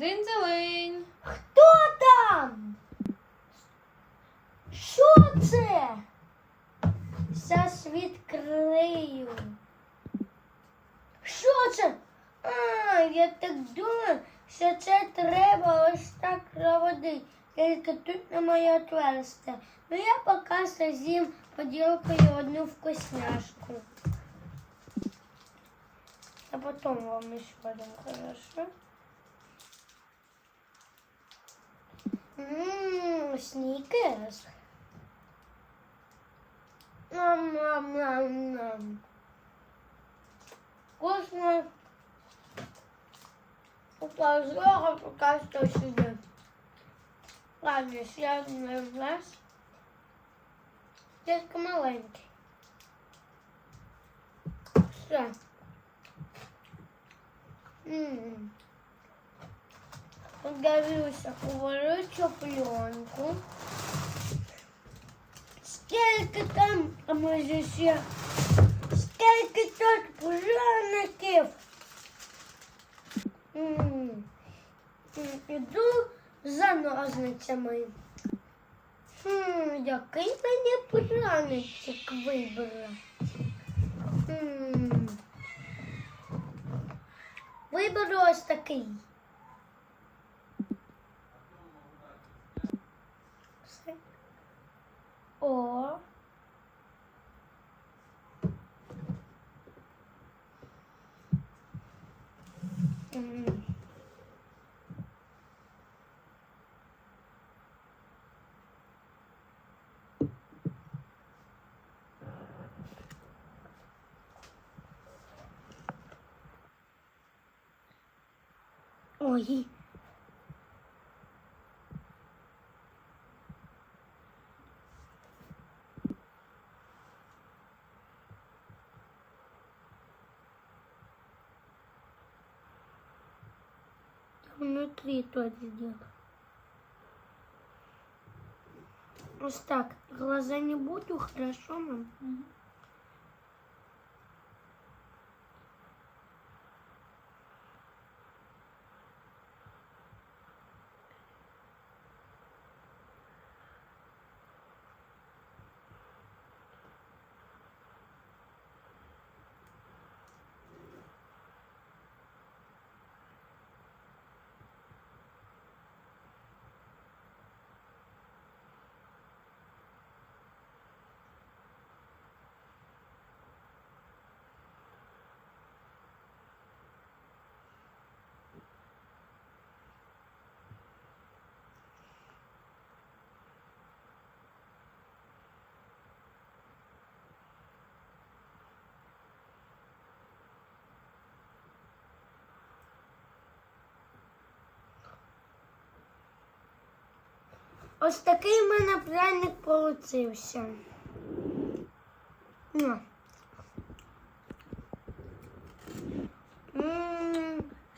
Дзинь-дзелинь. Хто там? Що це? Зараз відкрию. Що це? А, я так думаю, що це треба ось так проводити. Тільки тут немає отверстия. Ну я поки з'їм поділкою одну вкусняшку. А потом вам еще дам, хорошо? Ммм, сникерс. Нам-нам-нам-нам. Вкусно. Упала пока что себе. Ладно, сейчас на глаз. Только маленький. Все. М. Подивлюся, говорю пленку. Скільки там, а може ще, скільки тут пожарників. Іду за ножницями. Хм, який мені пряничок вибрати? М. Виберу ось такий. or Oh. Внутри тот сделал. Вот так. Глаза не буду, хорошо, мам? Ось такий в мене пряник получився.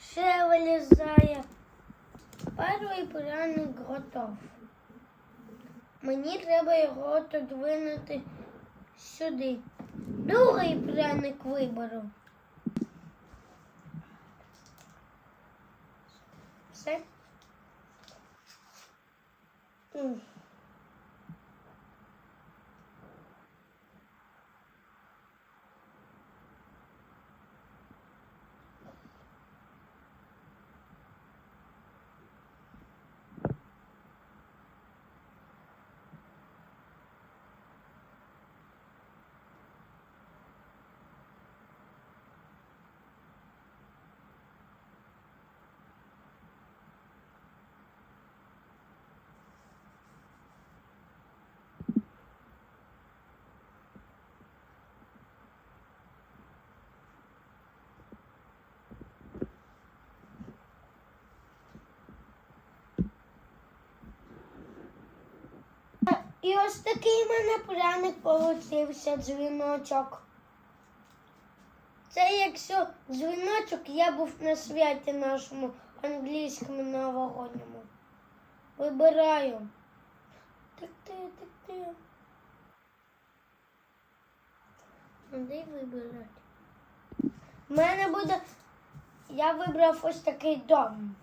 Ще вилізає. Перший пряник готов. Мені треба його отодвинути сюди. Другий пряник виберу. Все. М. І ось такий в мене пряник получився дзвіночок. Це якщо дзвіночок я був на святі нашому англійському новогодньому. Вибираю. Так ти, так ти. Де вибирати? У мене буде. Я вибрав ось такий дом.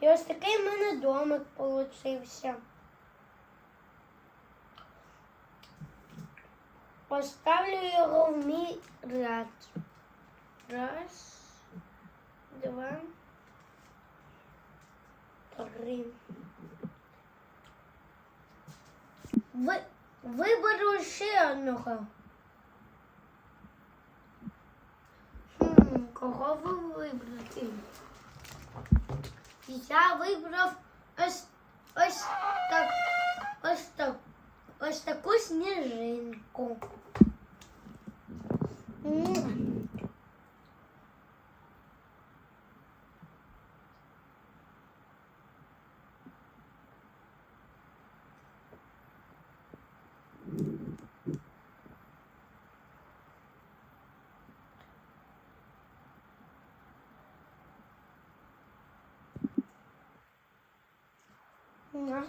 І ось такий в мене домик получився. Поставлю його в мій ряд. Раз, два, три. Ви, виберу ще одного. Хм, кого ви вибрати? Я вибрав ось ось так, ось так, ось таку сніжинку. М. На.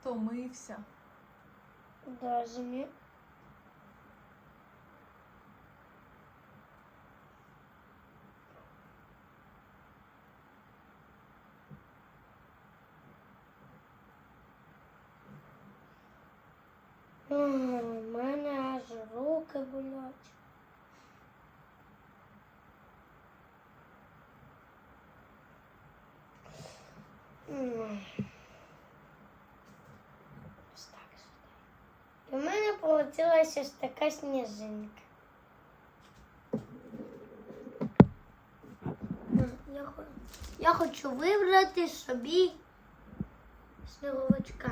Втомився. Даже не. У мене аж руки болять. М. Ось так сюди. І в мене вийшла ось така сніжинка. Я, я хочу вибрати собі сніговичка.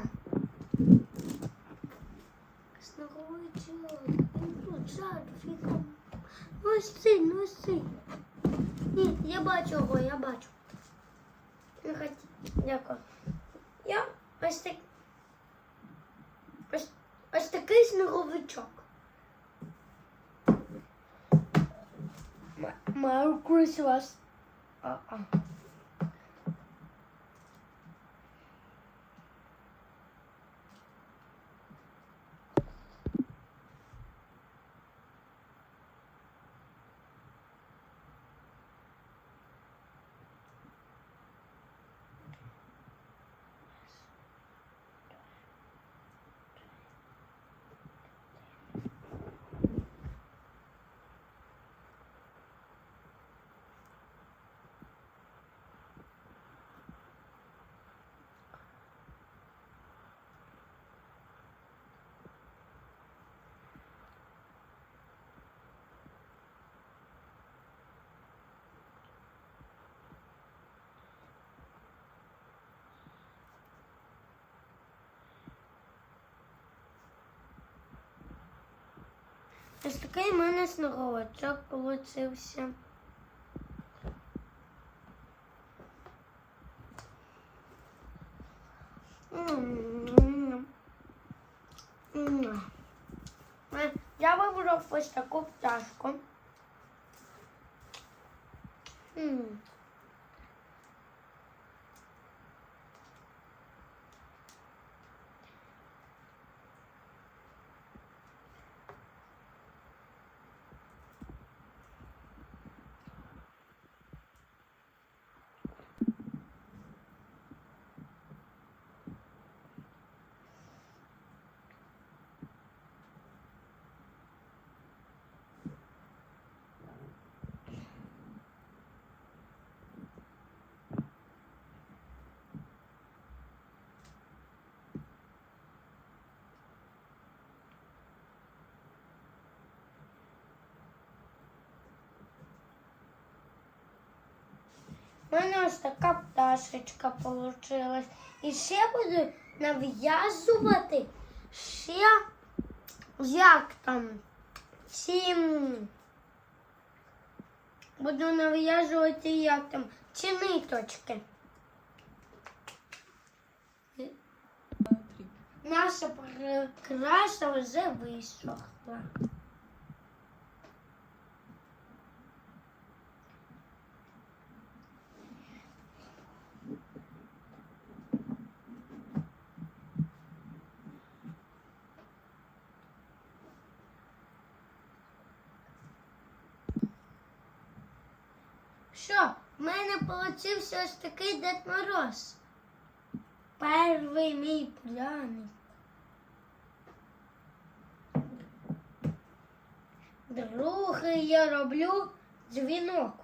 Сніговичок. Він тут ну ось цей. Ні, я бачу його, я бачу. Дякую. Я ось так. Ось, ось такий сніговичок. Merry Christmas. А-а. Ось такий в мене сніговичок получився. Я вибрав ось таку пташку. У мене ось така пташечка получилась. І ще буду нав'язувати ще як там ці буду нав'язувати як там ці ниточки. Наша прикраса вже висохла. Що, в мене получився ось такий Дед Мороз. Перший мій пряник. Другий я роблю дзвінок.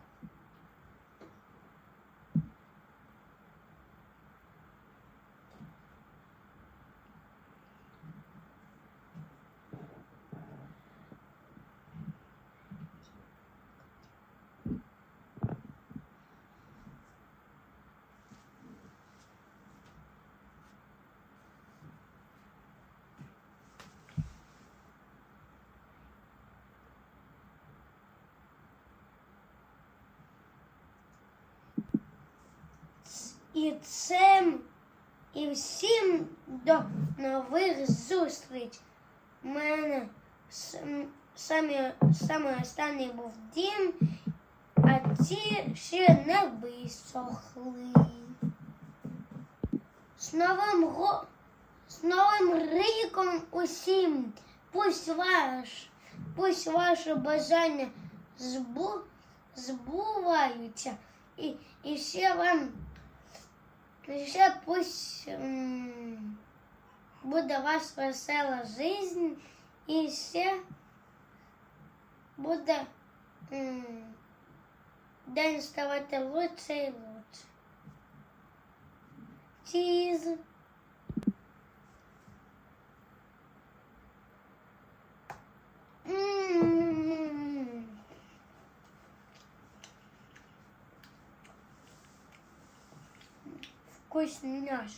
І цим і всім до нових зустріч. У мене сам- самі, саме останній був дім, а ці ще не висохли. З новим го... з новим ріком усім. Пусть ваш, пусть ваше бажання збу... збуваються. І, і ще вам і ще пусть м, буде ваша весела жизнь і ще буде м, день ставати лучше і лучше. Чіз. hoş minnoş.